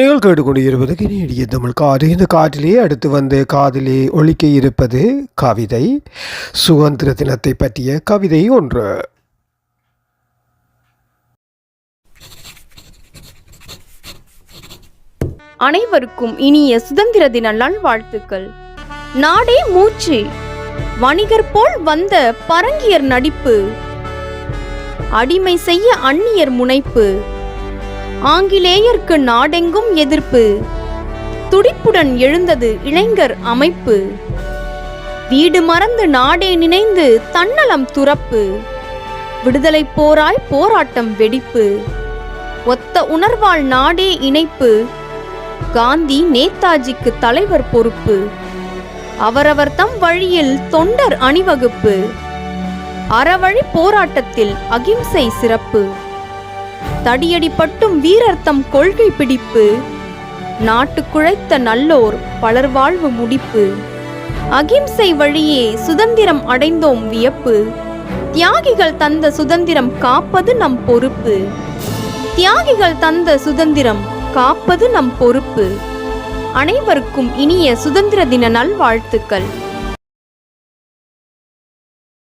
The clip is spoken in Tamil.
நீங்கள் கேட்டுக்கொண்டு இருப்பது கனேடிய தமிழ் காது. இந்த காட்டிலே அடுத்து வந்து காதிலே ஒழிக்க இருப்பது கவிதை. சுதந்திர தினத்தை பற்றிய கவிதை ஒன்று. அனைவருக்கும் இனிய சுதந்திர தின நல்வாழ்த்துக்கள். நாடே மூச்சு வணிகர் போல் வந்த பரங்கியர் நடிப்பு. அடிமை செய்ய அந்நியர் முனைப்பு. ஆங்கிலேயருக்கு நாடெங்கும் எதிர்ப்பு. துடிப்புடன் எழுந்தது இளைஞர் அமைப்பு. வீடு மறந்து நாடே நினைந்து தன்னலம் துறப்பு. விடுதலை போராய் போராட்டம் வெடிப்பு. ஒத்த உணர்வால் நாடே இணைப்பு. காந்தி நேதாஜிக்கு தலைவர் பொறுப்பு. அவரவர் தம் வழியில் தொண்டர் அணிவகுப்பு. அறவழி போராட்டத்தில் அகிம்சை சிறப்பு. தடியடிப்பட்டும் வீரர்த்தம் கொள்கை பிடிப்பு. நாட்டு குழைத்த நல்லோர் பலர் வாழ்வு முடிப்பு. அகிம்சை வழியே சுதந்திரம் அடைந்தோம் வியப்பு. தியாகிகள் தந்த சுதந்திரம் காப்பது நம் பொறுப்பு. தியாகிகள் தந்த சுதந்திரம் காப்பது நம் பொறுப்பு. அனைவருக்கும் இனிய சுதந்திர தின நல்வாழ்த்துக்கள்.